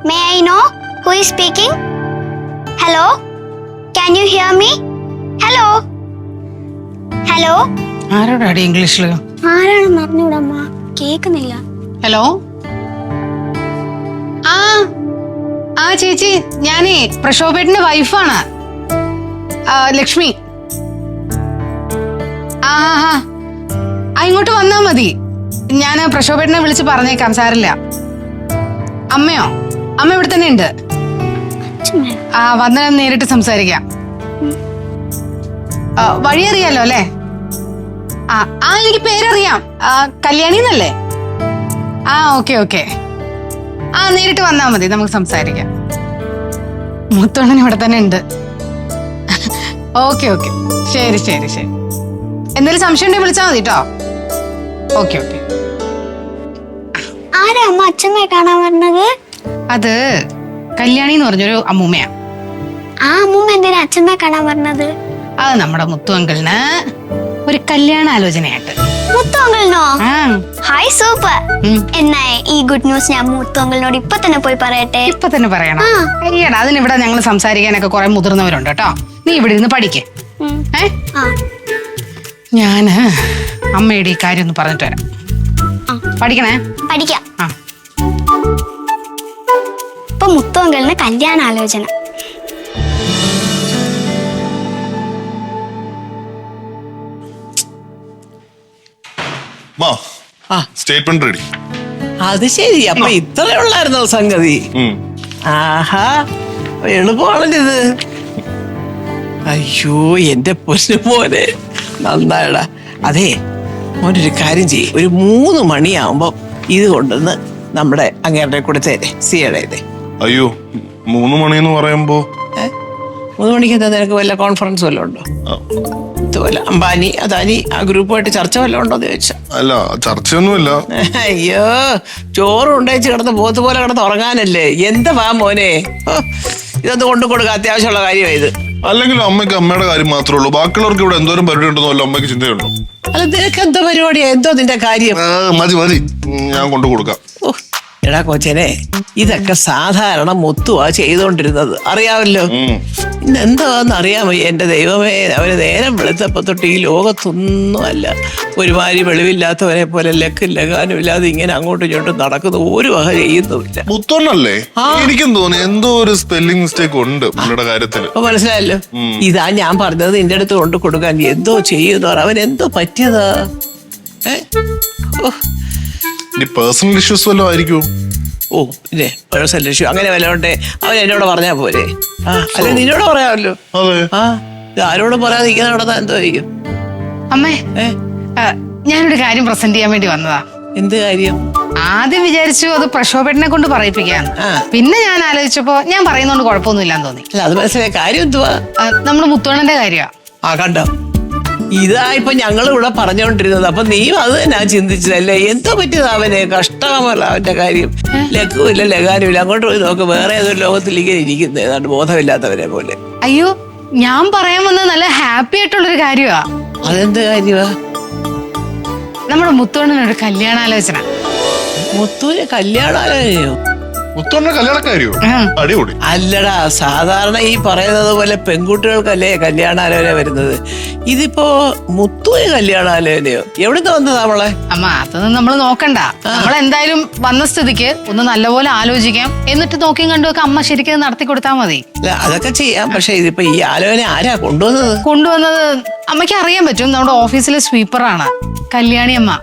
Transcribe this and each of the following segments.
is is speaking hello can you hear me hello hello ആരോടാടി ഇംഗ്ലീഷിൽ ആരാണെന്ന് അറിഞ്ഞൂടമ്മ കേൾക്കുന്നില്ല hello ആ ആ ചേച്ചി ഞാനേ പ്രക്ഷോഭേട്ടന്റെ വൈഫാണ്. ലക്ഷ്മി. ആ ആ ആ. ആ ഇങ്ങോട്ട് വന്നാ മതി. ഞാൻ പ്രക്ഷോഭേട്ടനെ വിളിച്ച് പറഞ്ഞേക്കാം സാറില്ല അമ്മയോ? അമ്മ ഇവിടെ തന്നെ ഉണ്ട്. ആ വന്ന് നേരിട്ട് സംസാരിക്കാം. ആ, വഴി അറിയാലോ അല്ലേ? ആ ആ എനിക്ക് പേരറിയാം. കല്യാണി എന്നല്ലേ ആ ഓക്കെ ഓക്കെ. ആ നേരിട്ട് വന്നാ മതി നമുക്ക് സംസാരിക്കാം. മുത്തോണൻ ഇവിടെ തന്നെ ഉണ്ട്. Okay okay. ശരി ശരി ശരി. എന്തെങ്കിലും സംശയം ഉണ്ടെങ്കിൽ വിളിച്ചാൽ മതി കേട്ടോ ഓക്കെ ഓക്കെ. ആരാ അമ്മ അച്ഛനെ കാണാൻ പറഞ്ഞത് അത് കല്യാണി എന്ന് പറഞ്ഞൊരു അമ്മൂമ്മയാ. ആ അമ്മൂമ്മ എന്തിനാ അച്ഛമ്മയെ കാണാൻ പറഞ്ഞത്? അത് നമ്മുടെ മുത്തു അങ്കിളിന് ഒരു കല്യാണ ആലോചനയായിട്ട്. ആ. Hi super. എന്നാ ഈ ഗുഡ് ന്യൂസ് ഞാൻ മുത്തോങ്കളിനോട് ഇപ്പൊ തന്നെ പോയി പറയട്ടെ? ഇപ്പൊ തന്നെ പറയണം. അയ്യടാ അതിനിവിടെ ഞങ്ങൾ സംസാരിക്കാനൊക്കെ കുറെ മുതിർന്നവരുണ്ട് കേട്ടോ നീ ഇവിടെ ഇരുന്ന് പഠിക്കേ. ഏ? ഞാൻ അമ്മയുടെ ഈ കാര്യം ഒന്ന് പറഞ്ഞിട്ട് വരാം. പഠിക്കണേ? പഠിക്കാം. ആ. ഇപ്പൊ കല്യാണ കല്യാണാലോചന ആ. സ്റ്റേറ്റ്മെന്റ് റെഡി അത് ശരി അപ്പൊ ഇത്രേ ഉള്ളായിരുന്നോ സംഗതി? ആഹാ എളുപ്പമാണല്ലോ ഇത്. അയ്യോ എന്റെ പൊന്നു പോലെ നന്നായടാ. അതെ മോനൊരു കാര്യം ചെയ്യും. ഒരു മൂന്ന് മണിയാവുമ്പോ ഇത് കൊണ്ടുവന്ന് നമ്മുടെ അങ്ങേരുടെ കൂടെ തേരെ സിയുടെ അയ്യോ മൂന്ന് മണിന്ന് പറയുമ്പോ? മൂന്ന് മണിക്ക് എന്താ നിനക്ക് വല്ല കോൺഫറൻസ് വല്ലതും ഉണ്ടോ? ഇതുപോലെ അംബാനി അദാനി ആ ഗ്രൂപ്പുമായിട്ട് ചർച്ച വല്ലതും ഉണ്ടോ എന്ന് ചോദിച്ചാ. അല്ല ചർച്ചയൊന്നുമില്ല. അയ്യോ ചോറ് ഉണ്ടായിച്ച് കിടന്ന് പോത്ത് പോലെ കിടന്ന് ഉറങ്ങാനല്ലേ. എന്താ വാ മോനെ? ഇതൊന്നും കൊണ്ടു കൊടുക്കുക അത്യാവശ്യമുള്ള ഇത്. അല്ലെങ്കിലും അമ്മയ്ക്ക് അമ്മയുടെ കാര്യം മാത്രമേ ഉള്ളൂ. ബാക്കിയുള്ളവർക്ക് ഇവിടെ എന്തോരം പരിപാടി ഉണ്ടെന്നോ വല്ല അമ്മയ്ക്ക് ചിന്തയുണ്ടോ? അല്ല നിനക്ക് എന്തോ പരിപാടിയാ? എന്തോ നിന്റെ കാര്യം. മതി മതി. ഞാൻ കൊണ്ടു കൊടുക്കാം. എടാ കൊച്ചനെ ഇതൊക്കെ സാധാരണ മുത്തുവാ ചെയ്തോണ്ടിരുന്നത്. അറിയാമല്ലോ. ഇന്ന് എന്താന്ന് അറിയാമോ? എന്റെ ദൈവമേ അവർ നേരം വെളുത്തപ്പോ തൊട്ട് ഈ ലോകത്തൊന്നും അല്ല. ഒരുമാതിരി വെളിവില്ലാത്തവരെ പോലെ ലക്കും ലഗാനും ഇല്ലാതെ ഇങ്ങനെ അങ്ങോട്ടും ഇങ്ങോട്ടും നടക്കുന്ന. ഒരു വക ചെയ്യുന്നുമില്ല. മുത്തോണ്ണല്ലേ എനിക്കും തോന്നി എന്തോ ഒരു സ്പെല്ലിംഗ് മിസ്റ്റേക്ക് ഉണ്ട് പുള്ളിയുടെ കാര്യത്തിൽ അപ്പൊ മനസ്സിലായല്ലോ? ഇതാ ഞാൻ പറഞ്ഞത് എന്റെ അടുത്ത് കൊണ്ട് കൊടുക്കാൻ എന്തോ ചെയ്യുന്നു അവൻ എന്തോ പറ്റിയതാ? ഏ? ഓ ഇനി പേഴ്സണൽ ഇഷ്യൂസ് വല്ലതും ആയിരിക്കുമോ ഓ ഇല്ലേ? പേഴ്സണൽ ഇഷ്യൂ അങ്ങനെ വല്ലതുകൊണ്ടേ അവൻ എന്നോട് പറഞ്ഞാ പോരെ. ആ അല്ലെ നിന്നോട് പറയാമല്ലോ. അതെ. ആ ഇത് ആരോടും പറയാതെ ഇങ്ങനെ നടന്നാ എന്തോ ആയിരിക്കും. അമ്മേ ഏ? ആ, ഞാനൊരു കാര്യം പ്രസന്റ് ചെയ്യാൻ വേണ്ടി വന്നതാ. എന്ത് കാര്യം? ആദ്യം വിചാരിച്ചു അത് പ്രക്ഷോഭേട്ടനെ കൊണ്ട് പറയിപ്പിക്കാന്ന് ആ. പിന്നെ ഞാൻ ആലോചിച്ചപ്പോ ഞാൻ പറയുന്നോണ്ട് കുഴപ്പമൊന്നുമില്ലാന്ന് തോന്നി. അല്ല അത് മനസ്സിലായ കാര്യം എന്തുവാ? ആ, നമ്മുടെ മുത്തോണന്റെ കാര്യമാ ആ കണ്ടോ? ഇതാ ഇപ്പൊ ഞങ്ങൾ ഇവിടെ പറഞ്ഞുകൊണ്ടിരുന്നത് അപ്പൊ നീ അത് തന്നെ ചിന്തിച്ചതല്ലേ എന്തോ പറ്റിയത് അവനെ? കഷ്ടമല്ല അവന്റെ കാര്യം. ലക്കുമില്ല ലഗാനുമില്ല അങ്ങോട്ട് പോയി നോക്ക്. വേറെ ഏതൊരു ലോകത്തിൽ ഇങ്ങനെ ഇരിക്കുന്നത് ഏതാണ്ട് ബോധമില്ലാത്തവരെ പോലെ. അയ്യോ ഞാൻ പറയാൻ വന്നത് നല്ല ഹാപ്പി ആയിട്ടുള്ള ഒരു കാര്യമാ അതെന്ത് കാര്യമാ നമ്മുടെ മുത്തോണനൊരു കല്യാണാലോചന. മുത്തൂര് കല്യാണാലോചനയോ? മുത്തോണ്ണ കല്യാണക്കാരിയോ? ആ. അടിപൊളി. അല്ലടാ സാധാരണ ഈ പറയുന്നത് പോലെ പെൺകുട്ടികൾക്കല്ലേ കല്യാണാലോചന വരുന്നത്? ഇതിപ്പോ മുത്തൂര് കല്യാണാലോചനയോ? എവിടുന്ന് വന്നതാ അവളെ അമ്മ അതൊന്നും നമ്മൾ നോക്കണ്ട. നമ്മൾ എന്തായാലും വന്ന സ്ഥിതിക്ക് ഒന്ന് നല്ലപോലെ ആലോചിക്കാം. എന്നിട്ട് നോക്കിയും കണ്ടുമൊക്കെ അമ്മ ശരിക്കും നടത്തി കൊടുത്താൽ മതി. അല്ല അതൊക്കെ ചെയ്യാം. പക്ഷെ ഇതിപ്പോ ഈ ആലോചന ആരാ കൊണ്ടുവന്നത്? കൊണ്ടുവന്നത് അമ്മയ്ക്ക് അറിയാൻ പറ്റും. നമ്മുടെ ഓഫീസിലെ സ്വീപ്പറാണ്. കല്യാണി അമ്മ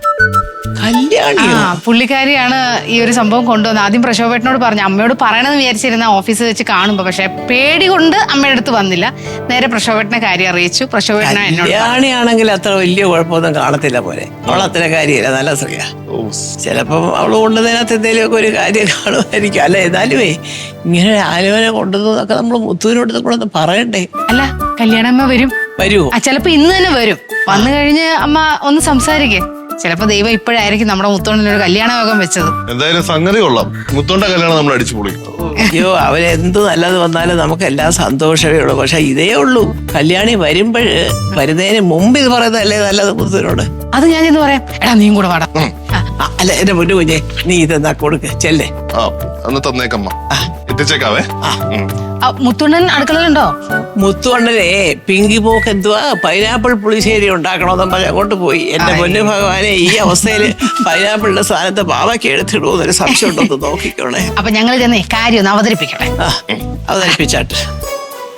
ആ പുള്ളിക്കാരിയാണ് ഈ ഒരു സംഭവം കൊണ്ടുവന്നത്. ആദ്യം പ്രശോഭേട്ടനോട് പറഞ്ഞു അമ്മയോട് പറയണമെന്ന് വിചാരിച്ചിരുന്ന ഓഫീസിൽ വെച്ച് കാണുമ്പോ പക്ഷെ പേടി കൊണ്ട് അമ്മയുടെ അടുത്ത് വന്നില്ല. നേരെ പ്രശോഭേട്ടനെ കാര്യം അറിയിച്ചു. പ്രശോഭേട്ടനെ എന്നോട് കല്യാണിയാണെങ്കിൽ അത്ര വലിയ കുഴപ്പമൊന്നും കാണത്തില്ല പോലെ അവൾ അത്ര കാര്യമില്ല. നല്ല സ്ത്രീയാ. ഓ, ചിലപ്പം അവൾ കൊണ്ടുവന്നതിനകത്ത് എന്തെങ്കിലുമൊക്കെ ഒരു കാര്യം കാണുമായിരിക്കും. അല്ല ഏതായാലുമേ ഇങ്ങനെ ആലോചന കൊണ്ടുവന്നതൊക്കെ നമ്മൾ മുത്തുവിനോട് കൂടെ പറയണ്ടേ? അല്ല കല്യാണമ്മ വരും. വരുമോ ആ ചിലപ്പോ ഇന്ന് തന്നെ വരും. വന്നു കഴിഞ്ഞ് അമ്മ ഒന്ന് സംസാരിക്കേ. ചിലപ്പോ ദൈവം ഇപ്പോഴായിരിക്കും നമ്മുടെ മുത്തോണിനൊരു കല്യാണയോഗം വെച്ചത്. എന്തായാലും സംഗതി കൊള്ളാം. മുത്തോണ്ട കല്യാണം നമ്മൾ അടിച്ചു പൊളി. അയ്യോ അവരെന്ത് നല്ലത് വന്നാലും നമുക്ക് എല്ലാം സന്തോഷമേ ഉള്ളൂ. പക്ഷെ ഇതേ ഉള്ളൂ. കല്യാണി വരുമ്പോൾ വരുന്നതിന് മുമ്പ് ഇത് പറയുന്നതല്ലേ നല്ലത് മുത്തൂരിനോട് അത് ഞാൻ ഇത് പറയാം. എടാ നീയും കൂടെ ആ, അല്ല എന്റെ മുന്നു കുഞ്ഞെ നീ ഇതെന്നാ കൊടുക്ക് ചെല്ലേ. ആ അന്ന് തന്നേക്കമ്മ. എത്തിച്ചേക്കാവേ. മുത്തുണ്ണൻ അടുക്കളയിലുണ്ടോ? മുത്തുണ്ണനെ പിങ്കി പോക്ക് എന്തുവാ പൈനാപ്പിൾ പുളിശ്ശേരി ഉണ്ടാക്കണമെന്നും പറഞ്ഞ് അങ്ങോട്ട് പോയി. എന്റെ പൊന്നു ഭഗവാനെ ഈ അവസ്ഥയിൽ പൈനാപ്പിളിന്റെ സ്ഥാനത്ത് പാവയ്ക്ക് എടുത്തിടുമെന്നൊരു സംശയം ഉണ്ടോ നോക്കിക്കോണേ. അപ്പൊ ഞങ്ങൾ ചെന്നേ കാര്യം ഒന്ന് അവതരിപ്പിക്കട്ടെ. അവതരിപ്പിച്ചാട്ട്.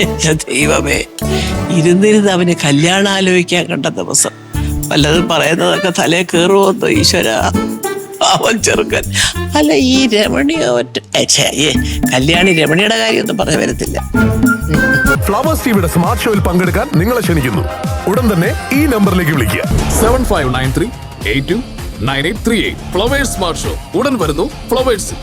എന്റെ ദൈവമേ ഇരുന്നിരുന്ന് അവന് കല്യാണം ആലോചിക്കാൻ കണ്ട ദിവസം. വല്ലതും പറയുന്നതൊക്കെ തലേ കയറുമെന്നോ ഈശ്വര. അവൻ ചെറുക്കൻ. അല്ല ഈ രമണി ഒറ്റ കല്യാണി രമണിയുടെ കാര്യമൊന്നും പറഞ്ഞു വരത്തില്ല. ഫ്ലവേഴ്സ് ടിവിയുടെ സ്മാർട്ട് ഷോയിൽ പങ്കെടുക്കാൻ നിങ്ങളെ ക്ഷണിക്കുന്നു. ഉടൻ തന്നെ ഈ നമ്പറിലേക്ക് വിളിക്കുക. Seven five nine three eight two nine eight three eight. Flowers smart show. ഉടൻ വരുന്നു ഫ്ലവേഴ്സ്